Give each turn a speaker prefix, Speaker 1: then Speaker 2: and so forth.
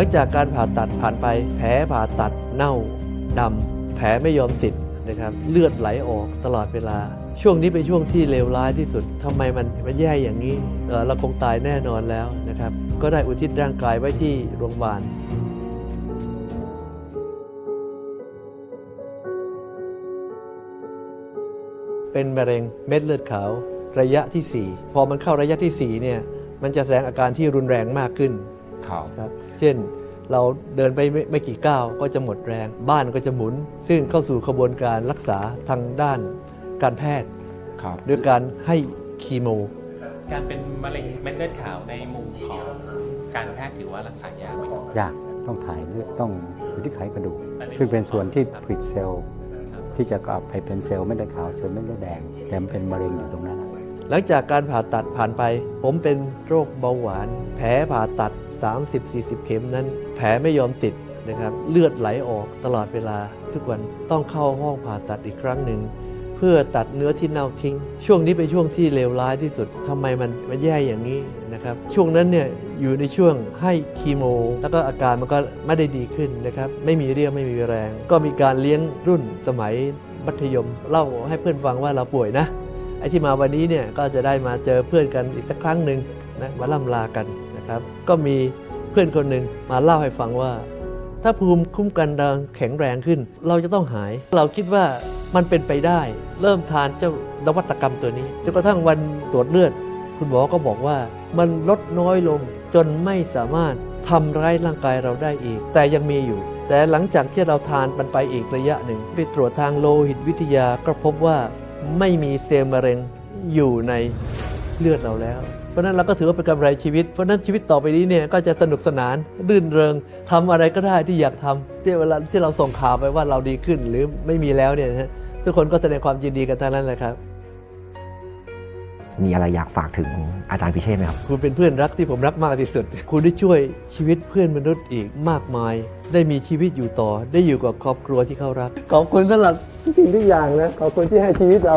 Speaker 1: ลังจากการผ่าตัดผ่านไปแผลผ่าตัดเน่าดำแผลไม่ยอมติดนะครับเลือดไหลออกตลอดเวลา ช่วงนี้เป็นช่วงที่เลวร้ายที่สุดทำไมมันมันแย่อย่างนี้เเราคงตายแน่นอนแล้วนะครับ ก็ได้อุทิศร่างกายไว้ที่โรงพยาบาลเป็นมะเร็งเม็ดเลือดขาวระยะที่ 4 พอมันเข้าระยะที่4เนี่ยมันจะแสดงอาการที่รุนแรงมากขึ้น
Speaker 2: ครับ
Speaker 1: ครับเช่นเราเดินไปไม่ไม่กี่ก้าวก็จะหมดแรง บ้านก็จะหมุน ซึ่งเข้าสู่กระบวนการรักษาทางด้านการแพทย์
Speaker 2: ครับ
Speaker 1: ด้วยการให้คีโม
Speaker 3: การเป็นมะเร็งเม็ดเลือดขาวในมุมของการแพทย์ถือว่ารักษายากไหมครับ
Speaker 4: ยากต้องถ่ายเลือดต้องอยู่ที่ไขกระดูก
Speaker 3: อันนี้
Speaker 4: ซึ่งเป็นส่วนที่ผลิตเซลล์
Speaker 3: ครับ
Speaker 4: ที่จะกลับไปเป็นเซลล์ไม่ได้ขาวเซลล์ไม่ได้แดง แต่มันเป็นมะเร็งอยู่ตรงนั้น
Speaker 1: หลังจากการผ่าตัดผ่านไป ผมเป็นโรคเบาหวาน แผลผ่าตัด 30-40 เข็มนั้น แผลไม่ยอมติดนะครับเลือดไหลออกตลอดเวลาทุกวันต้องเข้าห้องผ่าตัดอีกครั้งหนึ่ง เพื่อตัดเนื้อที่เน่าทิ้ง ช่วงนี้เป็นช่วงที่เลวร้ายที่สุดทำไมมันมันแย่อย่างนี้นะครับช่วงนั้นเนี่ยอยู่ในช่วงให้คีโม แล้วก็อาการมันก็ไม่ได้ดีขึ้นนะครับไม่มีเรี่ยวไม่มีแรง ก็มีการเลี้ยงรุ่นสมัยมัธยม เล่าให้เพื่อนฟังว่าเราป่วยนะไอ้ที่มาวันนี้เนี่ยก็จะได้มาเจอเพื่อนกันอีกสักครั้งหนึ่งนะมาล่ำลากัน นะครับ ก็มีเพื่อนคนหนึ่งมาเล่าให้ฟังว่า ถ้าภูมิคุ้มกันเราแข็งแรงขึ้น เราจะต้องหาย เราคิดว่ามันเป็นไปได้ เริ่มทานเจ้านวัตกรรมตัวนี้จนกระทั่งวันตรวจเลือด คุณหมอก็บอกว่ามันลดน้อยลงจนไม่สามารถทำร้ายร่างกายเราได้อีก แต่ยังมีอยู่ แต่หลังจากที่เราทานมันไปอีกระยะหนึ่ง ไปตรวจทางโลหิตวิทยาก็พบว่าไม่มีเซลล์มะเร็งอยู่ในเลือดเราแล้ว ราะฉะนั้นเราก็ถือว่าเป็นกำไรชีวิต เพราะฉะนั้นชีวิตต่อไปนี้เนี่ยก็จะสนุกสนานรื่นเริงทำอะไรก็ได้ที่อยากทำที่เวลาที่เราส่งข่าวไปว่าเราดีขึ้นหรือไม่มีแล้วเนี่ยนะฮะทุกคนก็แสดงความยินดีกันทั้งนั้นเลยครับ
Speaker 5: มีอะไรอยากฝากถึงอาจารย์พิเชษไหมครับ
Speaker 1: คุณเป็นเพื่อนรักที่ผมรักมากที่สุด คุณได้ช่วยชีวิตเพื่อนมนุษย์อีกมากมาย ได้มีชีวิตอยู่ต่อ ได้อยู่กับครอบครัวที่เขารัก ขอบคุณสำหรับทุกสิ่งทุกอย่างนะ ขอบคุณที่ให้ชีวิตเรา